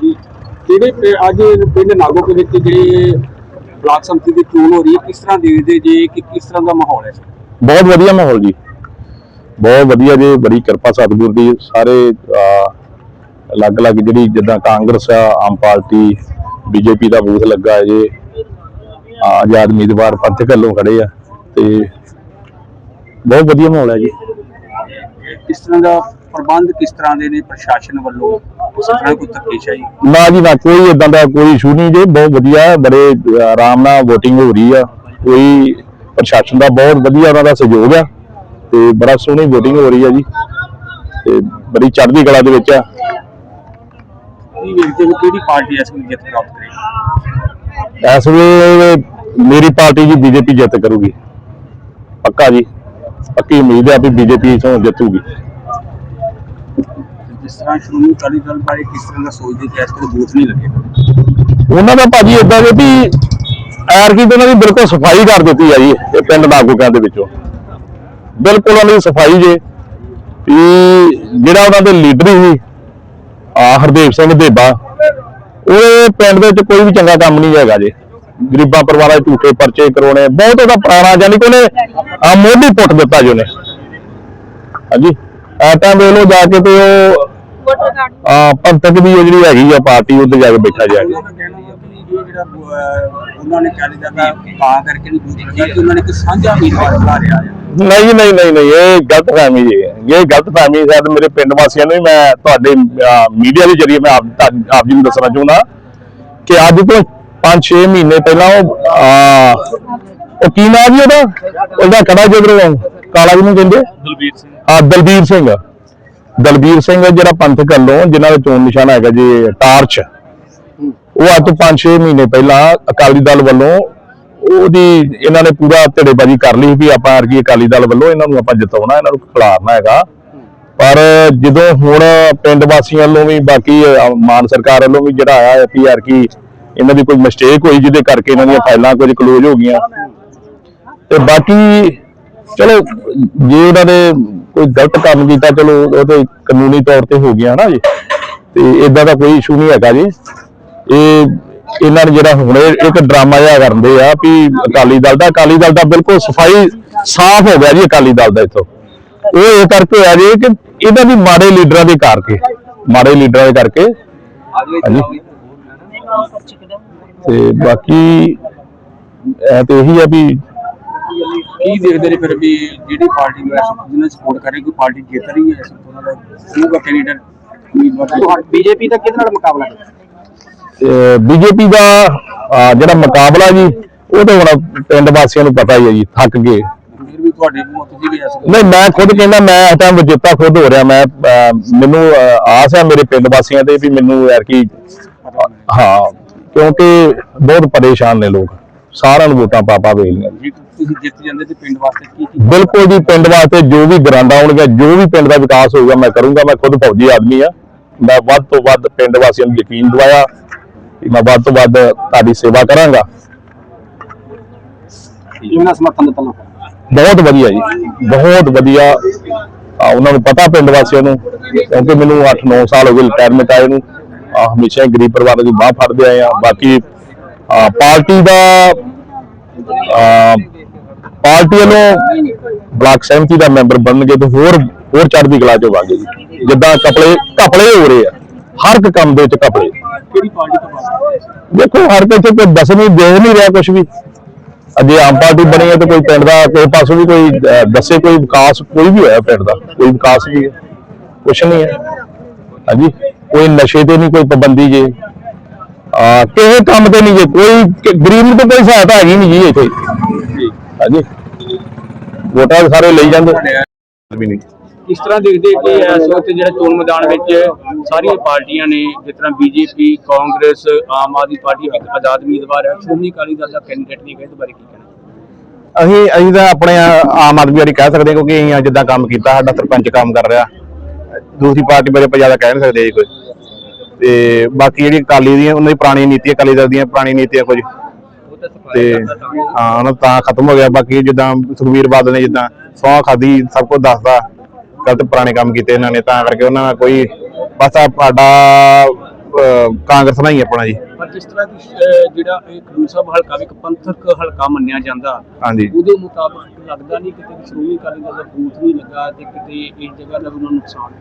ਜਿਹੜੇ ਅੱਜ ਪਿੰਡ ਨਾਗੋਕੇ ਵਿੱਚ ਜਿਹੜੇ ਬਲਾਕ ਸੰਮਤੀ ਦੀ ਚੋਣ ਹੋ ਰਹੀ ਹੈ ਕਿਸ ਤਰ੍ਹਾਂ ਦੇਖਦੇ ਜੇ ਕਿ ਕਿਸ ਤਰ੍ਹਾਂ ਦਾ ਮਾਹੌਲ ਹੈ ਬਹੁਤ ਵਧੀਆ ਮਾਹੌਲ ਜੀ। ਬਹੁਤ ਵਧੀਆ ਜੀ ਬੜੀ ਕਿਰਪਾ ਸਤਿਗੁਰ ਦੀ। ਸਾਰੇ ਅਲੱਗ-ਅਲੱਗ ਜਿਹੜੀ ਜਿੱਦਾਂ ਕਾਂਗਰਸ ਆ ਆਮ ਪਾਰਟੀ ਬੀਜੇਪੀ ਦਾ ਬੂਥ ਲੱਗਾ ਹੈ ਜੀ ਆਜ਼ਾਦ ਉਮੀਦਵਾਰ ਪੰਥਕ ਵੱਲੋਂ ਖੜੇ ਆ ਤੇ ਬਹੁਤ ਵਧੀਆ ਮਾਹੌਲ ਹੈ ਜੀ। ਕਿਸ ਤਰ੍ਹਾਂ ਦਾ ਪ੍ਰਬੰਧ ਕਿਸ ਤਰ੍ਹਾਂ ਦੇ ਨੇ ਪ੍ਰਸ਼ਾਸਨ ਵੱਲੋਂ? ਤਰ੍ਹਾਂ ਕੋਈ ਨਾ ਜੀ ਨਾ ਕੋਈ ਇਦਾਂ ਦਾ ਕੋਈ ਇਸ਼ੂ ਨਹੀਂ ਜੀ। ਬਹੁਤ ਵਧੀਆ ਬੜੇ ਆਰਾਮ ਨਾਲ VOTING ਹੋ ਰਹੀ ਆ। ਕੋਈ ਪ੍ਰਸ਼ਾਸਨ ਦਾ ਬਹੁਤ ਵਧੀਆ ਉਹਨਾਂ ਦਾ ਸਹਿਯੋਗ ਆ। ਤੇ ਬੜਾ ਸੋਹਣੀ VOTING ਹੋ ਰਹੀ ਆ ਜੀ। ਤੇ ਬੜੀ ਚੜ੍ਹਦੀ ਕਲਾ ਦੇ ਵਿੱਚ ਆ। ਕੀ ਵੇਖਦੇ ਹੋ ਕਿਹੜੀ ਪਾਰਟੀ ਇਸ ਨੂੰ ਜਿੱਤ ਪ੍ਰਾਪਤ ਕਰੇਗੀ? ਇਸ ਵੇਲੇ ਮੇਰੀ ਪਾਰਟੀ ਜੀ ਬੀਜੇਪੀ ਜਿੱਤ ਕਰੂਗੀ। ਪੱਕਾ ਜੀ। ਪੱਕੀ ਉਮੀਦ ਹੈ ਵੀ ਬੀਜੇਪੀ ਤੋਂ ਜਿੱਤੂਗੀ। ਜਿਸ ਤਰ੍ਹਾਂ ਸ਼੍ਰੋਮਣੀ ਅਕਾਲੀ ਦਲ ਬਾਰੇ ਕਿਸ ਤਰ੍ਹਾਂ ਦਾ ਸੋਚਦੇ ਕਿ ਇਸ ਕੋਲ ਬੂਥ ਨਹੀਂ ਲੱਗੇ ਉਹਨਾਂ ਦਾ ਭਾਜੀ ਇਦਾਂ ਦੇ ਵੀ ਐਰਕੀ ਤੇ ਉਹਨਾਂ ਦੀ ਬਿਲਕੁਲ ਸਫ਼ਾਈ ਕਰ ਦਿੱਤੀ ਆ ਜੀ, ਇਹ ਪਿੰਡ ਨਾਗੋਕਿਆਂ ਦੇ ਵਿੱਚੋਂ। ਬਿਲਕੁਲ ਉਹਨਾਂ ਦੀ ਸਫ਼ਾਈ ਜੇ। ਵੀ ਜਿਹੜਾ ਉਹਨਾਂ ਦੇ ਲੀਡਰ ਸੀ, ਆ ਹਰਦੇਵ ਸਿੰਘ ਦੇਬਾ ਉਹ ਪਿੰਡ ਦੇ ਵਿੱਚ ਕੋਈ ਵੀ ਚੰਗਾ ਕੰਮ ਨਹੀਂ ਹੈਗਾ ਜੇ। ਗਰੀਬਾਂ ਪਰਿਵਾਰਾਂ ਦੇ ਝੂਠੇ ਪਰਚੇ ਕਰਾਉਣੇ, ਬਹੁਤ ਉਹਦਾ ਪੁਰਾਣਾ ਜਾਨੀ ਕਿ ਉਹਨੇ ਆ ਮੋਢੀ ਪੁੱਟ ਦਿੱਤਾ ਜੀ ਉਹਨੇ। ਹਾਂਜੀ। ਆ ਤਾਂ ਵੇਖ ਜਾ ਕੇ ਤੇ ਉਹ ਆ ਪੰਥਕ ਦੀ ਜਿਹੜੀ ਹੈਗੀ ਆ ਪਾਰਟੀ ਉੱਤੇ ਜਾ ਕੇ ਬੈਠਾ ਜਾ ਕੇ ਉਹਨਾਂ ਹੈ ਨੇ ਤਾਂ ਕਰਕੇ ਨਹੀਂ ਬੂਥ ਲੱਗਿਆ ਕਿ ਉਹਨਾਂ ਨੇ ਇੱਕ ਸਾਂਝਾ ਉਮੀਦਵਾਰ ਬਣਾ ਰਿਹਾ ਹੈ। ਨਹੀਂ ਨਹੀਂ ਨਹੀਂ ਨਹੀਂ ਇਹ ਗਲਤ ਫਹਿਮੀ ਜੀ ਹੈ। ਇਹ ਗਲਤ ਫਹਿਮੀ ਸ਼ਾਇਦ ਮੇਰੇ ਪਿੰਡ ਵਾਸੀਆਂ ਨੂੰ ਵੀ ਮੈਂ ਤੁਹਾਡੇ ਮੀਡੀਆ ਦੇ ਜਰੀਏ ਮੈਂ ਆਪ ਜੀ ਨੂੰ ਦੱਸਣਾ ਚਾਹੁੰਦਾ ਕਿ ਅੱਜ ਤੋਂ 5-6 ਮਹੀਨੇ ਪਹਿਲਾਂ ਉਹ ਕੀ ਨਾਮ ਜੀ ਉਹਦਾ? ਉਹਦਾ ਕੜਾ ਜਦੋਂ ਕਾਲਾ ਜਿਹਨੂੰ ਕਹਿੰਦੇ? ਦਲਬੀਰ ਸਿੰਘ। ਆ ਦਲਬੀਰ ਸਿੰਘ। ਦਲਬੀਰ ਸਿੰਘ ਜਿਹੜਾ ਪੰਥਕ ਵੱਲੋਂ ਜਿਨ੍ਹਾਂ ਦਾ ਚੋਣ ਨਿਸ਼ਾਨ ਹੈਗਾ ਜੀ ਟਾਰਚ। ਉਹ ਅੱਜ ਤੋਂ 5-6 ਮਹੀਨੇ ਪਹਿਲਾਂ ਅਕਾਲੀ ਦਲ ਵੱਲੋਂ ਉਹਦੀ ਇਹਨਾਂ ਨੇ ਪੂਰਾ ਧੜੇਬਾਜ਼ੀ ਕਰ ਲਈ ਵੀ ਆਪਾਂ ਅਰਗੀ ਅਕਾਲੀ ਦਲ ਵੱਲੋਂ ਇਹਨਾਂ ਨੂੰ ਆਪਾਂ ਜਿਤਾਉਣਾ, ਇਹਨਾਂ ਨੂੰ ਖਿਲਾਰਨਾ ਹੈਗਾ। ਪਰ ਜਦੋਂ ਹੁਣ ਪਿੰਡ ਵਾਸੀਆਂ ਵੱਲੋਂ ਵੀ, ਬਾਕੀ ਮਾਨ ਸਰਕਾਰ ਵੱਲੋਂ ਵੀ ਜਿਹੜਾ ਆਇਆ ਹੈ ਯਾਰ ਕੀ ਇਹਨਾਂ ਦੀ ਕੋਈ ਮਿਸਟੇਕ ਹੋਈ ਜਿਹਦੇ ਕਰਕੇ ਇਹਨਾਂ ਦੀਆਂ ਫਾਈਲਾਂ ਕੁਝ ਕਲੋਜ਼ ਹੋ ਗਈਆਂ। ਤੇ ਬਾਕੀ, ਚਲੋ, ਜੇ ਉਹਨਾਂ ਦੇ ਕੋਈ ਗਲਤ ਕੰਮ ਕੀਤਾ, ਚਲੋ ਉਹ ਤੇ ਕਾਨੂੰਨੀ ਤੌਰ ਤੇ ਹੋ ਗਿਆ ਨਾ ਜੀ। ਤੇ ਇਦਾਂ ਦਾ ਕੋਈ ਇਸ਼ੂ ਨਹੀਂ ਹੈਗਾ ਜੀ। ਇਹ, ਇਹਨਾਂ ਨੇ ਜਿਹੜਾ ਹੁਣ ਇੱਕ ਡਰਾਮਾ ਜਿਹਾ ਕਰਦੇ ਆ ਵੀ ਅਕਾਲੀ ਦਲ ਦਾ, ਅਕਾਲੀ ਦਲ ਦਾ ਬਿਲਕੁਲ ਸਫ਼ਾਈ ਸਾਫ਼ ਹੋ ਗਿਆ ਜੀ ਅਕਾਲੀ ਦਲ ਦਾ ਇਥੋਂ। ਉਹ ਇਹ ਕਰਕੇ ਹੋਇਆ ਜੀ ਕਿ ਇਹਨਾਂ ਦੀ ਮਾੜੇ ਲੀਡਰਾਂ ਦੇ ਕਰਕੇ, ਮਾੜੇ ਲੀਡਰਾਂ ਦੇ ਕਰਕੇ। ਤੇ ਬਾਕੀ, ਇਹ ਤੇ ਇਹੀ ਆ ਵੀ ਕੀ ਦੇਖਦੇ ਨੇ ਫਿਰ ਵੀ ਜਿਹੜੀ ਪਾਰਟੀ ਨੂੰ ਇਸ ਜਿਹਨਾਂ ਸਪੋਰਟ ਕਰੇ ਕੋਈ ਪਾਰਟੀ ਜਿੱਤ ਰਹੀ ਹੈ ਇਸ ਤੋਂ ਉਹਨਾਂ ਦਾ ਹੋਊਗਾ ਕੈਂਡੀਡੇਟ ਉਮੀਦਵਾਰ ਬੀਜੇਪੀ ਦਾ ਕਿਹਦੇ ਨਾਲ ਮੁਕਾਬਲਾ ਹੈ ਬੀਜੇਪੀ ਦਾ ਜਿਹੜਾ ਮੁਕਾਬਲਾ ਜੀ ਉਹ ਤਾਂ ਹੁਣ ਪਿੰਡ ਵਾਸੀਆਂ ਨੂੰ ਪਤਾ ਹੀ ਹੈ ਜੀ ਥੱਕ ਗਏ। ਫਿਰ ਵੀ ਤੁਹਾਡੇ ਮੂੰਹ ਤੁਸੀਂ ਵੀ ਇਸ ਨਹੀਂ ਮੈਂ ਖੁਦ ਕਹਿੰਦਾ ਮੈਂ ਇਸ ਟਾਈਮ ਵਿਜੇਤਾ ਖੁਦ ਹੋ ਰਿਹਾ ਮੈਂ ਮੈਨੂੰ ਆਸ ਹੈ ਮੇਰੇ ਪਿੰਡ ਵਾਸੀਆਂ ਤੇ ਵੀ ਮੈਨੂੰ ਯਾਰ ਕੀ ਹਾਂ ਕਿਉਂਕਿ ਬਹੁਤ ਪਰੇਸ਼ਾਨ ਨੇ ਲੋਕ ਸਾਰਿਆਂ ਨੂੰ ਵੋਟਾਂ ਪਾਪਾ ਵੇਲੀਆਂ ਜੇ ਤੁਸੀਂ ਜਿੱਤ ਜਾਂਦੇ ਤੇ ਪਿੰਡ ਵਾਸਤੇ ਕੀ ਕੀ ਬਿਲਕੁਲ ਜੀ ਪਿੰਡ ਵਾਸਤੇ ਜੋ ਵੀ ਗਰਾਂਡਾ ਆਉਣਗੇ ਜੋ ਵੀ ਪਿੰਡ ਦਾ ਵਿਕਾਸ ਹੋਊਗਾ ਮੈਂ ਕਰੂੰਗਾ ਮੈਂ ਖੁਦ ਫੌਜੀ ਆਦਮੀ ਆ ਮੈਂ ਵੱਧ ਤੋਂ ਵੱਧ ਪਿੰਡ ਵਾਸੀਆਂ ਨੂੰ ਯਕੀਨ ਦਿਵਾਇਆ ਕਿ ਮੈਂ ਵੱਧ ਤੋਂ ਵੱਧ ਤੁਹਾਡੀ ਸੇਵਾ ਕਰਾਂਗਾ। ਇਹਨਾਂ ਸਮਰਥਨ ਦਿੱਤਾ ਲੋਕਾਂ ਬਹੁਤ ਵਧੀਆ ਜੀ ਬਹੁਤ ਵਧੀਆ। ਆ, ਉਹਨਾਂ ਨੂੰ ਪਤਾ ਪਿੰਡ ਵਾਸੀਆਂ ਨੂੰ ਕਿਉਂਕਿ ਮੈਨੂੰ 8-9 ਸਾਲ ਹੋ ਗਏ ਰਿਟਾਇਰਮੈਂਟ ਆਏ ਨੂੰ। ਆ, ਹਮੇਸ਼ਾ ਗਰੀਬ ਪਰਿਵਾਰਾਂ ਦੀ ਬਾਹ ਫੜਦੇ ਆਏ ਆ ਬਾਕੀ ਆ, ਪਾਰਟੀ ਦਾ ਆ, ਪਾਰਟੀ ਵੱਲੋਂ ਬਲਾਕ ਸਹਿਮਤੀ ਦਾ ਮੈਂਬਰ ਬਣਨਗੇ ਤੇ ਹੋਰ ਹੋਰ ਚੜ੍ਹਦੀ ਕਲਾ ਚ ਹੋਵਾਂਗੇ ਜੀ। ਜਿੱਦਾਂ ਕਪੜੇ ਕਪੜੇ ਹੋ ਰਹੇ ਆ। ਹਰ ਇੱਕ ਕੰਮ ਦੇ ਵਿੱਚ ਕਪੜੇ ਕਿਹੜੀ ਪਾਰਟੀ ਤੋਂ ਬਾਅਦ ਦੇਖੋ ਹਰ ਕਿਸੇ ਕੋਈ ਦੱਸ ਨਹੀਂ ਦੇ ਨਹੀਂ ਰਿਹਾ ਕੁਝ ਵੀ। ਅਜੇ ਆਮ ਪਾਰਟੀ ਬਣੀ ਹੈ ਤੇ ਕੋਈ ਪਿੰਡ ਦਾ ਕੋਈ ਪਾਸੋਂ ਵੀ ਕੋਈ ਦੱਸੇ ਕੋਈ ਵਿਕਾਸ ਕੋਈ ਵੀ ਹੋਇਆ ਪਿੰਡ ਦਾ ਕੋਈ ਵਿਕਾਸ ਨਹੀਂ ਹੈ। ਕੁਛ ਨਹੀਂ ਹੈ। ਹਾਂਜੀ? ਕੋਈ ਨਸ਼ੇ ਤੇ ਨਹੀਂ ਕੋਈ ਪਾਬੰਦੀ ਜੇ। ਆ ਕਿਸੇ ਕੰਮ ਤੇ ਨਹੀਂ ਜੇ। ਕੋਈ ਗਰੀਬ ਨੂੰ ਤਾਂ ਕੋਈ ਸਹਾਇਤਾ ਹੈਗੀ ਨਹੀਂ ਜੀ ਇੱਥੇ। ਹਾਂਜੀ। ਵੋਟਾਂ ਸਾਰੇ ਲਈ ਜਾਂਦੇ। ਵੀ ਨਹੀਂ ਕਿਸ ਤਰ੍ਹਾਂ ਦੇਖਦੇ ਕਿ ਇਸ ਵਕਤ ਜਿਹੜਾ ਚੋਣ ਮੈਦਾਨ ਵਿੱਚ ਸਾਰੀਆਂ ਪਾਰਟੀਆਂ ਨੇ ਜਿਸ ਤਰ੍ਹਾਂ ਬੀਜੇਪੀ ਕਾਂਗਰਸ ਆਮ ਆਦਮੀ ਪਾਰਟੀ ਇੱਕ ਆਜ਼ਾਦ ਉਮੀਦਵਾਰ ਹੈ ਸ਼੍ਰੋਮਣੀ ਅਕਾਲੀ ਦਲ ਦਾ ਕੈਂਡੀਡੇਟ ਨਹੀਂ ਹੈ ਇਸ ਬਾਰੇ ਕੀ ਕਹਿਣਾ? ਅਸੀਂ ਅਸੀਂ ਤਾਂ ਆਪਣੇ ਆਮ ਆਦਮੀ ਵਾਲੀ ਕਹਿ ਸਕਦੇ ਕਿਉਂਕਿ ਅਸੀਂ ਜਿੱਦਾਂ ਕੰਮ ਕੀਤਾ ਸਾਡਾ ਸਰਪੰਚ ਕੰਮ ਕਰ ਰਿਹਾ। ਦੂਸਰੀ ਪਾਰਟੀ ਬਾਰੇ ਆਪਾਂ ਜ਼ਿਆਦਾ ਕਹਿ ਨਹੀਂ ਸਕਦੇ ਜੀ ਕੋਈ। ਤੇ ਬਾਕੀ ਜਿਹੜੀ ਅਕਾਲੀ ਦੀਆਂ ਉਹਨਾਂ ਦੀ ਪੁਰਾਣੀ ਨੀਤੀ ਅਕਾਲੀ ਦਲ ਦੀਆਂ ਪੁਰਾਣੀ ਨੀਤੀਆਂ ਕੁਝ। ਤਾਂ ਹਾਂ ਦਾ ਤਾਂ ਖਤਮ ਹੋ ਗਿਆ। ਬਾਕੀ ਜਿੱਦਾਂ ਸੁਖਵੀਰ ਬਾਦਲ ਨੇ ਜਿੱਦਾਂ ਸੌਂ ਖਾਦੀ ਸਭ ਕੁਝ ਦੱਸਦਾ ਗਲਤ ਪੁਰਾਣੇ ਕੰਮ ਕੀਤੇ ਇਹਨਾਂ ਨੇ ਤਾਂ ਕਰਕੇ ਉਹਨਾਂ ਦਾ ਕੋਈ ਬਸ ਆ ਸਾਡਾ ਕਾਂਗਰਸ ਨਾਲ ਹੀ ਆਪਣਾ ਜੀ। ਪਰ ਜਿਸ ਤਰ੍ਹਾਂ ਅਹ, ਜਿਹੜਾ ਇਹ ਖਡੂਰ ਸਾਹਿਬ ਹਲਕਾ ਵੀ ਇੱਕ ਪੰਥਕ ਹਲਕਾ ਮੰਨਿਆ ਜਾਂਦਾ ਹਾਂਜੀ। ਉਹਦੇ ਮੁਤਾਬਕ ਲੱਗਦਾ ਨਹੀਂ ਕਿਤੇ ਵੀ ਸ਼੍ਰੋਮਣੀ ਅਕਾਲੀ ਦਲ ਦਾ ਬੂਥ ਨਹੀਂ ਲੱਗਾ ਤੇ ਕਿਤੇ ਇਸ ਜਗ੍ਹਾ ਦਾ ਉਹਨਾਂ ਨੂੰ ਨੁਕਸਾਨ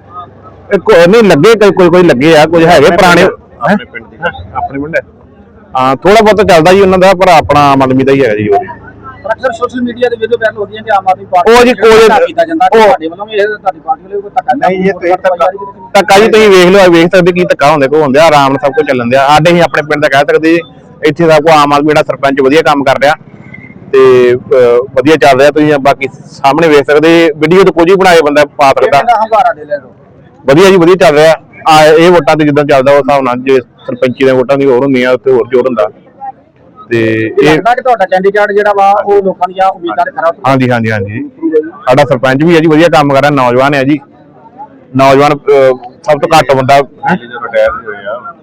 ਇਹ ਨਹੀਂ ਲੱਗੇ ਕੋਈ ਕੋਈ ਕੋਈ ਲੱਗੇ ਆ ਕੁਝ ਹੈਗੇ ਪੁਰਾਣੇ ਆਪਣੇ ਪਿੰਡ ਦੀ ਆਪਣੇ ਪਿੰਡ ਹਾਂ ਥੋੜਾ ਬਹੁਤ ਚੱਲਦਾ ਜੀ ਉਹਨਾਂ ਦਾ ਪਰ ਆਪਣਾ ਆਮ ਆਦਮੀ ਦਾ ਹੀ ਹੈਗਾ ਜੀ ਉਹ। ਪਰ ਅਕਸਰ ਸੋਸ਼ਲ ਮੀਡੀਆ ਦੇ ਵੀਡੀਓ ਵਾਇਰਲ ਹੋ ਗਈਆਂ ਕਿ ਆਮ ਆਦਮੀ ਪਾਰਟੀ ਉਹ ਜੀ ਕੋਈ- ਧੱਕਾ ਕੀਤਾ ਜਾਂਦਾ ਉਹ- ਤੁਹਾਡੇ ਵੱਲੋਂ ਵੀ ਇਹ ਤੁਹਾਡੀ ਪਾਰਟੀ ਵੱਲੋਂ ਵੀ ਕੋਈ ਧੱਕਾ ਨਹੀਂ ਇਹ ਤੁਸੀਂ ਧੱਕਾ ਧੱਕਾ ਜੀ ਤੁਸੀਂ ਵੇਖ ਲਓ ਵੇਖ ਸਕਦੇ ਕੀ ਧੱਕਾ ਹੁੰਦੇ ਕੋ ਹੁੰਦੇ ਆ ਆਰਾਮ ਨਾਲ ਸਭ ਕੁਝ ਚੱਲਣ ਦਿਆ। ਸਾਡੇ ਹੀ ਆਪਣੇ ਪਿੰਡ ਦਾ ਕਹਿ ਸਕਦੇ ਜੀ ਇੱਥੇ ਦਾ ਕੋ ਆਮ ਆਦਮੀ ਜਿਹੜਾ ਸਰਪੰਚ ਵਧੀਆ ਕੰਮ ਕਰ ਰਿਹਾ ਤੇ ਵਧੀਆ ਚੱਲ ਰਿਹਾ ਤੁਸੀਂ ਬਾਕੀ ਸਾਹਮਣੇ ਵੇਖ ਸਕਦੇ ਵੀਡੀਓ ਤਾਂ ਕੁਝ ਹੀ ਬਣਾਏ ਬੰਦਾ ਪਾ ਸਕਦਾ। ਵਧੀਆ ਜੀ ਵਧੀਆ ਚੱਲ ਰਿਹਾ। ਆ ਇਹ ਵੋਟਾਂ ਤੇ ਜਿੱਦਾਂ ਚੱਲਦਾ ਉਸ ਹਿਸਾਬ ਨਾਲ ਜੇ ਸਰਪੰਚੀ ਦੇ ਵੋਟਾਂ ਦੀ ਹੋਰ ਹੁੰਦੀਆਂ ਉੱਥੇ ਹੋਰ ਜ਼ੋਰ ਹੁੰਦਾ। ਤੇ ਇਹ ਲੱਗਦਾ ਕਿ ਤੁਹਾਡਾ ਚੰਡੀਗੜ੍ਹ ਜਿਹੜਾ ਵਾ ਉਹ ਲੋਕਾਂ ਦੀਆਂ ਉਮੀਦਾਂ ਦੇ ਖਰਾ ਹਾਂਜੀ ਹਾਂਜੀ ਹਾਂਜੀ। ਸਾਡਾ ਸਰਪੰਚ ਵੀ ਹੈ ਜੀ ਵਧੀਆ ਕੰਮ ਕਰ ਰਿਹਾ ਨੌਜਵਾਨ ਹੈ ਜੀ। ਨੌਜਵਾਨ ਅਹ, ਸਭ ਤੋਂ ਘੱਟ ਬੰਦਾ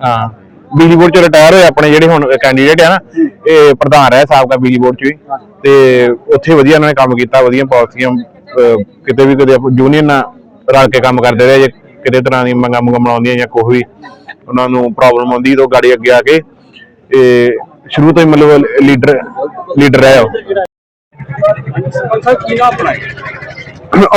ਹਾਂ। ਬਿਜਲੀ ਬੋਰਡ ਚ ਰਿਟਾਇਰ ਹੋਏ ਆਪਣੇ ਜਿਹੜੇ ਹੁਣ ਕੈਂਡੀਡੇਟ ਆ ਨਾ ਇਹ ਪ੍ਰਧਾਨ ਰਹੇ ਸਾਬਕਾ ਬਿਜਲੀ ਬੋਰਡ ਚ ਵੀ। ਤੇ ਉੱਥੇ ਵਧੀਆ ਉਹਨਾਂ ਨੇ ਕੰਮ ਕੀਤਾ ਵਧੀਆ ਪਾਲਿਸੀਆਂ ਅਹ, ਕਿਤੇ ਵੀ ਕਦੇ ਯੂਨੀਅਨ ਨਾਲ ਰਲ ਕੇ ਕੰਮ ਕਰਦੇ ਰਹੇ ਜੇ। ਕਿਤੇ ਤਰ੍ਹਾਂ ਦੀ ਮੰਗਾਂ ਮੰਗਾਂ ਬਣਾਉਂਦੀਆਂ ਜਾਂ ਕੋਈ ਵੀ ਉਹਨਾਂ ਨੂੰ ਪ੍ਰੋਬਲਮ ਆਉਂਦੀ ਤਾਂ ਗਾੜੀ ਅੱਗੇ ਆ ਕੇ ਇਹ ਸ਼ੁਰੂ ਤੋਂ ਹੀ ਮਤਲਬ ਲੀਡਰ ਲੀਡਰ ਰਹੇ ਉਹ। ਕੀ ਨਾਮ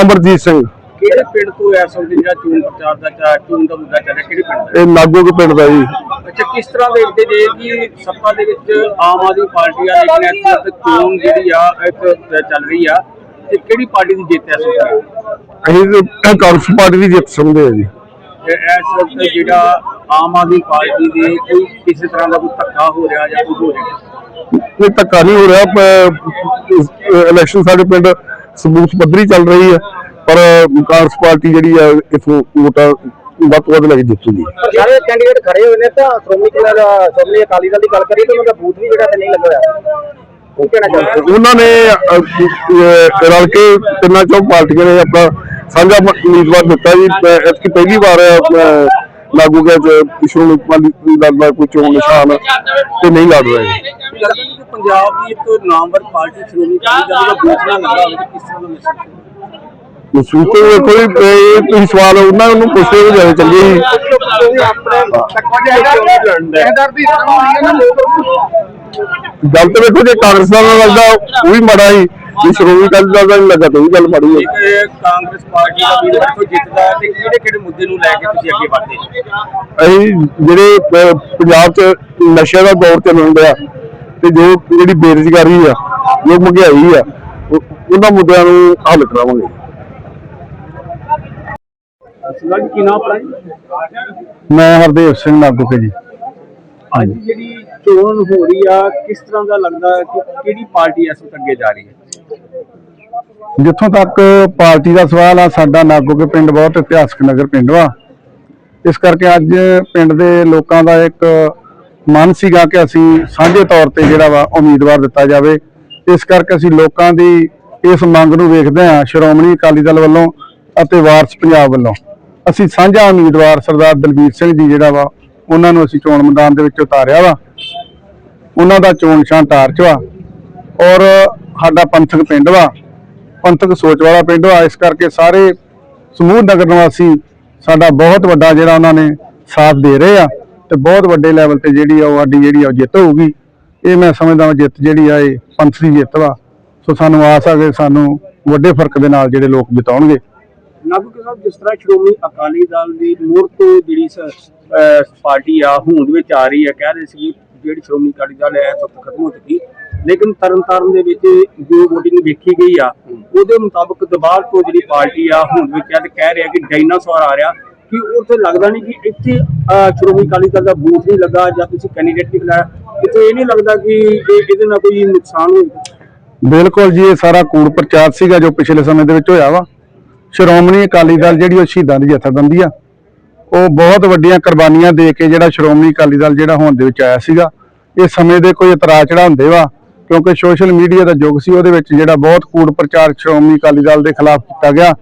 ਅਮਰਜੀਤ ਸਿੰਘ। ਕਿਹੜੇ ਪਿੰਡ ਤੋਂ ਜਿਹੜਾ ਚੋਣ ਪ੍ਰਚਾਰ ਦਾ ਚਾ- ਚੋਣ ਦਾ ਮੁੱਦਾ ਚੱਲ ਰਿਹਾ ਕਿਹੜੇ ਪਿੰਡ ਦਾ? ਇਹ ਨਾਗੋ ਕੇ ਪਿੰਡ ਦਾ ਜੀ। ਅੱਛਾ ਕਿਸ ਤਰ੍ਹਾਂ ਦੇਖਦੇ ਜੇ ਕਿ ਸੱਤਾ ਦੇ ਵਿੱਚ ਆਮ ਆਦਮੀ ਪਾਰਟੀ ਆ ਲੇਕਿਨ ਇਸ ਵਕਤ ਚੋਣ ਜਿਹੜੀ ਆ ਇੱਕ ਚੱਲ ਰਹੀ ਆ ਤੇ ਕਿਹੜੀ ਪਾਰਟੀ ਦੀ ਜਿੱਤ ਹੈ ਵਕਤ ਅਸੀਂ ਤਾਂ ਕਾਂਗਰਸ ਪਾਰਟੀ ਦੀ ਜਿੱਤ ਸਮਝਦੇ ਆ ਜੀ। ਇਸ ਵਕਤ ਜਿਹੜਾ ਆਮ ਆਦਮੀ ਪਾਰਟੀ ਦੇ ਕੋਈ ਕਿਸੇ ਤਰ੍ਹਾਂ ਦਾ ਕੋਈ ਧੱਕਾ ਹੋ ਰਿਹਾ ਜਾਂ ਕੁਝ ਹੋ ਰਿਹਾ? ਕੋਈ ਧੱਕਾ ਨਹੀਂ ਹੋ ਰਿਹਾ ਪ- ਇਲੈਕਸ਼ਨ ਸਾਡੇ ਪਿੰਡ ਸਬੂਤ ਪੱਧਰੀ ਚੱਲ ਰਹੀ ਹੈ ਪਰ ਕਾਂਗਰਸ ਪਾਰਟੀ ਜਿਹੜੀ ਆ ਇਥੋਂ ਵੋਟਾਂ ਵੱਧ ਤੋਂ ਵੱਧ ਲੈ ਕੇ ਜਿੱਤੂਗੀ। ਸਾਰੇ ਕੈਂਡੀਡੇਟ ਖੜੇ ਹੋਏ ਨੇ ਤਾਂ ਸ਼੍ਰੋਮਣੀ ਅਕਾਲੀ ਦਲ ਸ਼੍ਰੋਮਣੀ ਅਕਾਲੀ ਦਲ ਦੀ ਗੱਲ ਕਰੀਏ ਤਾਂ ਉਹਨਾਂ ਦਾ ਬੂਥ ਵੀ ਜਿਹੜਾ ਤੇ ਨਹੀਂ ਲੱਗਾ ਉਹਨਾਂ ਨੇ ਅ, ਅ, ਰਲ ਕੇ ਤਿੰਨਾਂ ਚੌਂ ਪਾਰਟੀਆਂ ਨੇ ਆਪਣਾ ਸਾਂਝਾ ਮ- ਉਮੀਦਵਾਰ ਦਿੱਤਾ ਜੀ। ਇਤਕੀ ਪਹਿਲੀ ਵਾਰ ਅ, ਲਾਗੂ ਗਿਆ ਅਕਾਲੀ ਦਲ ਦਾ ਕੋਈ ਚੋਣ ਨਿਸ਼ਾਨ ਤੇ ਨਹੀਂ ਲੜ ਰਹੇ। ਲੱਗਦਾ ਨਹੀਂ ਕਿ ਪੰਜਾਬ ਦੀ ਇੱਕ ਨਾਮਵਰ ਪਾਰਟੀ ਸ਼੍ਰੋਮਣੀ ਅਕਾਲੀ ਦਲ ਦਾ ਬੂਥ ਨਾ ਲੱਗਾ ਹੋਵੇ ਤਾਂ ਕਿਸ ਤਰ੍ਹਾਂ ਦਾ ਮਹਿਸੂਸ ਹੋਊ? ਮਹਿਸੂਸ ਤਾਂ ਵੇਖੋ ਜੀ ਇਹ ਤੁਸੀਂ ਸਵਾਲ ਉਹਨਾਂ ਨੂੰ ਪੁੱਛਦੇ ਹੋ ਜਾਵੇ ਜੀ। ਗੱਲ ਤਾਂ ਵੇਖੋ ਜੇ ਕਾਂਗਰਸ ਦਾ ਨਾਲ ਲੱਗਦਾ ਉਹ ਵੀ ਮਾੜਾ ਹੀ ਜੇ ਸ਼੍ਰੋਮਣੀ ਅਕਾਲੀ ਦਲ ਦਾ ਨਹੀਂ ਲੱਗਾ ਤਾਂ ਉਹ ਵੀ ਗੱਲ ਮਾੜੀ ਹੈ। ਇੱਕ ਕਾਂਗਰਸ ਪਾਰਟੀ ਦਾ ਵੀ ਦੇਖੋ ਜਿੱਤਦਾ ਹੈ ਤੇ ਕਿਹੜੇ ਕਿਹੜੇ ਮੁੱਦੇ ਨੂੰ ਲੈ ਕੇ ਤੁਸੀਂ ਅੱਗੇ ਵਧਦੇ ਅਸੀਂ ਜਿਹੜੇ ਪੰਜਾਬ 'ਚ ਨਸ਼ੇ ਦਾ ਦੌਰ ਚੱਲਣ ਡਿਆ ਤੇ ਜੋ ਜਿਹੜੀ ਬੇਰੁਜ਼ਗਾਰੀ ਆ ਜੋ ਮਹਿੰਗਾਈ ਆ ਉਹ- ਉਹਨਾਂ ਮੁੱਦਿਆਂ ਨੂੰ ਹੱਲ ਕਰਾਵਾਂਗੇ। ਕੀ ਨਾਮ ਮੈਂ ਹਰਦੇਵ ਸਿੰਘ ਨਾਗੂਕੇ ਜੀ। ਅੱਜ ਜਿਹੜੀ ਚੋਣ ਹੋ ਰਹੀ ਆ ਕਿਸ ਤਰ੍ਹਾਂ ਦਾ ਲੱਗਦਾ ਕਿ ਕਿਹੜੀ ਪਾਰਟੀ ਇਸ ਵਕਤ ਅੱਗੇ ਜਾ ਰਹੀ ਹੈ? ਜਿੱਥੋਂ ਤੱਕ ਪਾਰਟੀ ਦਾ ਸਵਾਲ ਆ ਸਾਡਾ ਨਾਗੋਕੇ ਪਿੰਡ ਬਹੁਤ ਇਤਿਹਾਸਕ ਨਗਰ ਪਿੰਡ ਵਾ। ਇਸ ਕਰਕੇ ਅੱਜ ਪਿੰਡ ਦੇ ਲੋਕਾਂ ਦਾ ਇੱਕ ਮਨ ਸੀਗਾ ਕਿ ਅਸੀਂ ਸਾਂਝੇ ਤੌਰ ਤੇ ਜਿਹੜਾ ਵਾ ਉਮੀਦਵਾਰ ਦਿੱਤਾ ਜਾਵੇ। ਇਸ ਕਰਕੇ ਅਸੀਂ ਲੋਕਾਂ ਦੀ ਇਸ ਮੰਗ ਨੂੰ ਵੇਖਦੇ ਹਾਂ ਸ਼੍ਰੋਮਣੀ ਅਕਾਲੀ ਦਲ ਵੱਲੋਂ ਅਤੇ ਵਾਰਸ ਪੰਜਾਬ ਵੱਲੋਂ। ਅਸੀਂ ਸਾਂਝਾ ਉਮੀਦਵਾਰ ਸਰਦਾਰ ਦਲਬੀਰ ਸਿੰਘ ਜੀ ਜਿਹੜਾ ਵਾ, ਉਹਨਾਂ ਨੂੰ ਅਸੀਂ ਚੋਣ ਮੈਦਾਨ ਦੇ ਵਿੱਚ ਉਤਾਰਿਆ ਵਾ। ਉਹਨਾਂ ਦਾ ਚੋਣ ਨਿਸ਼ਾਨ ਟਾਰਚ ਵਾ। ਔਰ ਸਾਡਾ ਪੰਥਕ ਪਿੰਡ ਵਾ, ਪੰਥਕ ਸੋਚ ਵਾਲਾ ਪਿੰਡ ਵਾ। ਇਸ ਕਰਕੇ ਸਾਰੇ ਸਮੂਹ ਨਗਰ ਨਿਵਾਸੀ ਸਾਡਾ ਬਹੁਤ ਵੱਡਾ ਜਿਹੜਾ ਉਹਨਾਂ ਨੇ ਸਾਥ ਦੇ ਰਹੇ ਆ ਤੇ ਬਹੁਤ ਵੱਡੇ ਲੈਵਲ ਤੇ ਜਿਹੜੀ ਆ ਉਹ ਸਾਡੀ ਜਿਹੜੀ ਆ ਉਹ ਜਿੱਤ ਹੋਊਗੀ। ਇਹ ਮੈਂ ਸਮਝਦਾ ਹਾਂ ਜਿੱਤ ਜਿਹੜੀ ਆ ਇਹ ਪੰਥ ਦੀ ਜਿੱਤ ਵਾ। ਸੋ ਸਾਨੂੰ ਆਸ ਆ ਕਿ ਸਾਨੂੰ ਵੱਡੇ ਫ਼ਰਕ ਦੇ ਨਾਲ ਜਿਹੜੇ ਲੋਕ ਜਿਤਾਉਣਗੇ। ਨਾਗੂ ਸਾਹਿਬ, ਜਿਸ ਤਰ੍ਹਾਂ ਸ਼੍ਰੋਮਣੀ ਅਕਾਲੀ ਦਲ ਦੀ ਮੂਰ ਤੋਂ ਜਿਹੜੀ ਪਾਰਟੀ ਆ, ਹੋਂਦ ਵਿੱਚ ਆ ਰਹੀ ਹੈ ਕਹਿ ਰਹੇ ਸੀ ਜਿਹੜੀ ਸ਼੍ਰੋਮਣੀ ਅਕਾਲੀ ਦਲ ਹੈ ਸਭ ਖਤਮ ਹੋ ਚੁੱਕੀ, ਲੇਕਿਨ ਤਰਨਤਾਰਨ ਦੇ ਵਿੱਚ ਜੋ VOTING ਵੇਖੀ ਗਈ ਆ, ਉਹਦੇ ਮੁਤਾਬਕ ਦੁਬਾਰ ਤੋਂ ਜਿਹੜੀ ਪਾਰਟੀ ਆ, ਹੋਂਦ ਵਿੱਚ ਆ, ਤੇ ਕਹਿ ਰਿਹਾ ਕਿ ਡਾਇਨਾਸੌਰ ਆ ਰਿਹਾ, ਕਿ ਉੱਥੇ ਲੱਗਦਾ ਨਹੀਂ ਕਿ ਇੱਥੇ ਸ਼੍ਰੋਮਣੀ ਅਕਾਲੀ ਦਲ ਦਾ ਬੂਥ ਨਹੀਂ ਲੱਗਾ ਜਾਂ ਤੁਸੀਂ ਕੈਂਡੀਡੇਟ ਨਹੀਂ ਬਣਾਇਆ ਇੱਥੇ ਇਹ ਨਹੀਂ ਲੱਗਦਾ ਕਿ ਇਹਦੇ ਨਾਲ ਕੋਈ ਨੁਕਸਾਨ ਹੋਏਗਾ ਬਿਲਕੁਲ ਜੀ, ਇਹ ਸਾਰਾ ਕੂੜ ਪ੍ਰਚਾਰ ਸੀਗਾ ਜੋ ਪਿਛਲੇ ਸਮੇਂ ਦੇ ਵਿੱਚ ਹੋਇਆ ਵਾ। ਸ਼੍ਰੋਮਣੀ ਅਕਾਲੀ ਦਲ ਜਿਹੜੀ ਉਹ ਸ਼ਹੀਦਾਂ ਦੀ ਜਥੇਬੰਦੀ ਆ, ਉਹ ਬਹੁਤ ਵੱਡੀਆਂ ਕੁਰਬਾਨੀਆਂ ਦੇ ਕੇ ਜਿਹੜਾ ਸ਼੍ਰੋਮਣੀ ਅਕਾਲੀ ਦਲ ਜਿਹੜਾ ਹੋਣ ਦੇ ਵਿੱਚ ਆਇਆ ਸੀਗਾ, ਇਹ ਸਮੇਂ ਦੇ ਕੋਈ ਇਤਰਾਜ਼ ਚੜਾ ਹੁੰਦੇ ਵਾ, ਕਿਉਂਕਿ ਸੋਸ਼ਲ ਮੀਡੀਆ ਦਾ ਯੁੱਗ ਸੀ, ਉਹਦੇ ਵਿੱਚ ਜਿਹੜਾ ਬਹੁਤ ਕੂੜ ਪ੍ਰਚਾਰ ਸ਼੍ਰੋਮਣੀ ਅਕਾਲੀ ਦਲ ਦੇ ਖਿਲਾਫ ਕੀਤਾ ਗਿਆ,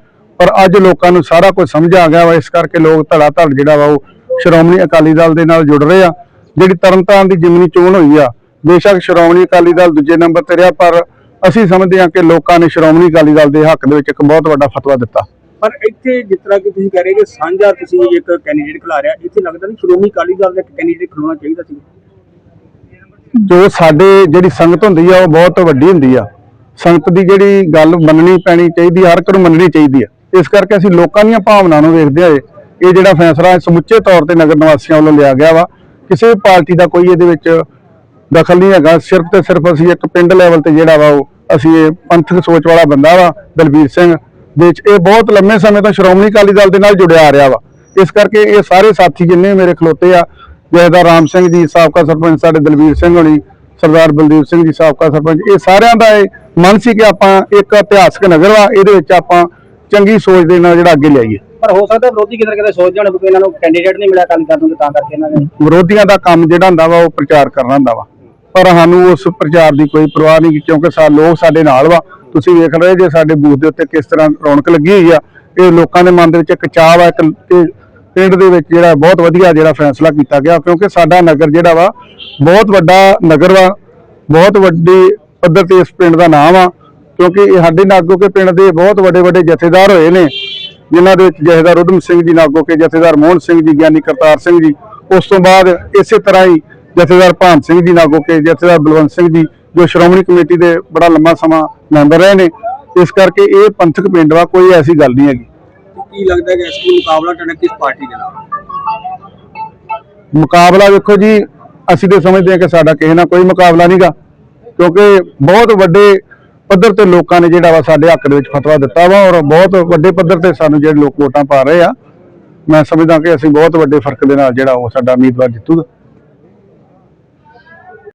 ਪਰ ਅੱਜ ਲੋਕਾਂ ਨੂੰ ਸਾਰਾ ਕੁਝ ਸਮਝ ਆ ਗਿਆ ਵਾ, ਇਸ ਕਰਕੇ ਲੋਕ ਧੜਾ ਧੜ ਜਿਹੜਾ ਵਾ, ਉਹ ਸ਼੍ਰੋਮਣੀ ਅਕਾਲੀ ਦਲ ਦੇ ਨਾਲ ਜੁੜ ਰਹੇ ਆ, ਜਿਹੜੀ ਤਰਨਤਾਰਨ ਦੀ ਜਿਮਨੀ ਚੋਣ ਹੋਈ ਆ, ਬੇਸ਼ੱਕ ਸ਼੍ਰੋਮਣੀ ਅਕਾਲੀ ਦਲ ਦੂਜੇ ਨੰਬਰ ਤੇ ਰਿਹਾ, ਪਰ ਅਸੀਂ ਸਮਝਦੇ ਹਾਂ ਕਿ ਲੋਕਾਂ ਨੇ ਸ਼੍ਰੋਮਣੀ ਅਕਾਲੀ ਦਲ ਦੇ ਹੱਕ ਦੇ ਵਿੱਚ ਇੱਕ ਬਹੁਤ ਵੱਡਾ ਫਤਵਾ ਦਿੱਤਾ। ਪਰ ਇੱਥੇ ਜਿਸ ਤਰ੍ਹਾਂ ਕਿ ਤੁਸੀਂ ਕਹਿ ਰਹੇ ਕਿ ਸਾਂਝਾ ਤੁਸੀਂ ਇੱਕ ਕੈਂਡੀਡੇਟ ਖਿਲਾ ਰਿਹਾ ਇੱਥੇ ਲੱਗਦਾ ਨਹੀਂ ਸ਼੍ਰੋਮਣੀ ਅਕਾਲੀ ਦਲ ਦਾ ਇੱਕ ਕੈਂਡੀਡੇਟ ਖਲੋਣਾ ਚਾਹੀਦਾ ਸੀ। ਜੋ ਸਾਡੇ ਜਿਹੜੀ ਸੰਗਤ ਹੁੰਦੀ ਆ ਉਹ ਬਹੁਤ ਵੱਡੀ ਹੁੰਦੀ ਆ। ਸੰਗਤ ਦੀ ਜਿਹੜੀ ਗੱਲ ਮੰਨਣੀ ਪੈਣੀ ਚਾਹੀਦੀ ਹਰ ਇੱਕ ਨੂੰ ਮੰਨਣੀ ਚਾਹੀਦੀ ਆ। ਇਸ ਕਰਕੇ ਅਸੀਂ ਲੋਕਾਂ ਦੀਆਂ ਭਾਵਨਾਵਾਂ ਨੂੰ ਵੇਖਦੇ ਹੋਏ ਇਹ ਜਿਹੜਾ ਫੈਸਲਾ ਸਮੁੱਚੇ ਤੌਰ ਤੇ ਨਗਰ ਨਿਵਾਸੀਆਂ ਵੱਲੋਂ ਲਿਆ ਗਿਆ ਵਾ ਕਿਸੇ ਪਾਰਟੀ ਦਾ ਕੋਈ ਇਹਦੇ ਵਿੱਚ ਦਖਲ ਨਹੀਂ ਹੈਗਾ। ਸਿਰਫ ਤੇ ਸਿਰਫ ਅਸੀਂ ਇੱਕ ਪਿੰਡ ਲੈਵਲ ਤੇ ਜਿਹੜਾ ਵਾ ਉਹ ਅਸੀਂ ਇਹ ਪੰਥਕ ਸੋਚ ਵਾਲਾ ਬੰਦਾ ਵਾ ਦਲਬੀਰ ਸਿੰਘ ਦੇ ਵਿੱਚ ਇਹ ਬਹੁਤ ਲੰਮੇ ਸਮੇਂ ਤੋਂ ਸ਼੍ਰੋਮਣੀ ਅਕਾਲੀ ਦਲ ਦੇ ਨਾਲ ਜੁੜਿਆ ਆ ਰਿਹਾ ਵਾ। ਇਸ ਕਰਕੇ ਇਹ ਸਾਰੇ ਸਾਥੀ ਜਿੰਨੇ ਮੇਰੇ ਖਲੋਤੇ ਆ ਜੈਦਾ ਰਾਮ ਸਿੰਘ ਜੀ ਸਾਬਕਾ ਸਰਪੰਚ ਸਾਡੇ ਦਲਬੀਰ ਸਿੰਘ ਹੋਣੀ ਸਰਦਾਰ ਬਲਦੀਪ ਸਿੰਘ ਜੀ ਸਾਬਕਾ ਸਰਪੰਚ ਇਹ ਸਾਰਿਆਂ ਦਾ ਇਹ ਮਨ ਸੀ ਕਿ ਆਪਾਂ ਇੱਕ ਇਤਿਹਾਸਕ ਨਗਰ ਵਾ ਇਹਦੇ ਵਿੱਚ ਆਪਾਂ ਚੰਗੀ ਸੋਚ ਦੇ ਨਾਲ ਜਿਹੜਾ ਅੱਗੇ ਲਿਆਈਏ। ਪਰ ਹੋ ਸਕਦਾ ਵਿਰੋਧੀ ਕਿਤੇ ਕਿਤੇ ਸੋਚ ਜਾਣ ਕਿ ਇਹਨਾਂ ਨੂੰ ਕੈਂਡੀਡੇਟ ਨਹੀਂ ਮਿਲਿਆ ਅਕਾਲੀ ਦਲ ਨੂੰ ਤੇ ਤਾਂ ਕਰਕੇ ਇਹਨਾਂ ਨੇ। ਵਿਰੋਧੀਆਂ ਦਾ ਕੰਮ ਜਿਹੜਾ ਹੁੰਦਾ ਵਾ ਉਹ ਪ੍ਰਚਾਰ ਕਰਨਾ ਹੁੰਦਾ ਵਾ। ਪਰ ਸਾਨੂੰ ਉਸ ਪ੍ਰਚਾਰ ਦੀ ਕੋਈ ਪਰਵਾਹ ਨਹੀਂ ਕਿਉਂਕਿ ਸਾ ਲੋਕ ਸਾਡੇ ਨਾਲ ਵਾ। ਤੁਸੀਂ ਵੇਖ ਰਹੇ ਜੇ ਸਾਡੇ ਬੂਥ ਦੇ ਉੱਤੇ ਕਿਸ ਤਰ੍ਹਾਂ ਰੌਣਕ ਲੱਗੀ ਹੋਈ ਆ। ਇਹ ਲੋਕਾਂ ਦੇ ਮਨ ਦੇ ਵਿੱਚ ਇੱਕ ਚਾਹ ਵਾ, ਇੱਕ ਪਿੰਡ ਦੇ ਵਿੱਚ ਜਿਹੜਾ ਬਹੁਤ ਵਧੀਆ ਜਿਹੜਾ ਫੈਸਲਾ ਕੀਤਾ ਗਿਆ। ਕਿਉਂਕਿ ਸਾਡਾ ਨਗਰ ਜਿਹੜਾ ਵਾ, ਬਹੁਤ ਵੱਡਾ ਨਗਰ ਵਾ। ਬਹੁਤ ਵੱਡੀ ਪੱਧਰ ਤੇ ਇਸ ਪਿੰਡ ਦਾ ਨਾਮ ਆ। ਕਿਉਂਕਿ ਇਹ ਸਾਡੇ ਨਾਗੋ ਕੇ ਪਿੰਡ ਦੇ ਬਹੁਤ ਵੱਡੇ ਵੱਡੇ ਜਥੇਦਾਰ ਹੋਏ ਨੇ। ਜਿਨ੍ਹਾਂ ਦੇ ਵਿੱਚ ਜਥੇਦਾਰ ਉਦਮ ਸਿੰਘ ਜੀ ਨਾਗੋ ਕੇ, ਜਥੇਦਾਰ ਮੋਹਨ ਸਿੰਘ ਜੀ, ਗਿਆਨੀ ਕਰਤਾਰ ਸਿੰਘ ਜੀ। ਉਸ ਤੋਂ ਬਾਅਦ ਇਸੇ ਤਰ੍ਹਾਂ ਹੀ ਜਥੇਦਾਰ ਭਾਨ ਸਿੰਘ ਜੀ ਨਾਗੋ ਕੇ ਜਥੇਦਾਰ ਬਲਵੰਤ ਸਿੰਘ ਜੀ ਜੋ ਸ਼੍ਰੋਮਣੀ ਕਮੇਟੀ ਦੇ ਬੜਾ ਲੰਮਾ ਸਮਾਂ ਮੈਂਬਰ ਰਹੇ ਨੇ ਇਸ ਕਰਕੇ ਇਹ ਪੰਥਕ ਪਿੰਡ ਵਾ ਕੋਈ ਐਸੀ ਗੱਲ ਨਹੀਂ ਹੈਗੀ। ਕੀ ਲੱਗਦਾ ਕਿ ਇਸ ਨੂੰ ਮੁਕਾਬਲਾ ਕਰਨਾ ਕਿਸ ਪਾਰਟੀ ਦੇ ਨਾਲ? ਮੁਕਾਬਲਾ ਵੇਖੋ ਜੀ ਅਸੀਂ ਤੇ ਸਮਝਦੇ ਹਾਂ ਕਿ ਸਾਡਾ ਕਿਸੇ ਨਾਲ ਕੋਈ ਮੁਕਾਬਲਾ ਨਹੀਂਗਾ ਕਿਉਂਕਿ ਬਹੁਤ ਵੱਡੇ ਪੱਧਰ ਤੇ ਲੋਕਾਂ ਨੇ ਜਿਹੜਾ ਵਾ ਸਾਡੇ ਹੱਕ ਦੇ ਵਿੱਚ ਫਤਵਾ ਦਿੱਤਾ ਵਾ ਔਰ ਬਹੁਤ ਵੱਡੇ ਪੱਧਰ ਤੇ ਸਾਨੂੰ ਜਿਹੜੇ ਲੋਕ ਵੋਟਾਂ ਪਾ ਰਹੇ ਆ ਮੈਂ ਸਮਝਦਾ ਕਿ ਅਸੀਂ ਬਹੁਤ ਵੱਡੇ ਫ਼ਰਕ ਦੇ ਨਾਲ ਜਿਹੜਾ ਉਹ ਸਾਡਾ ਉਮੀਦਵਾਰ ਜਿੱਤੂਗਾ।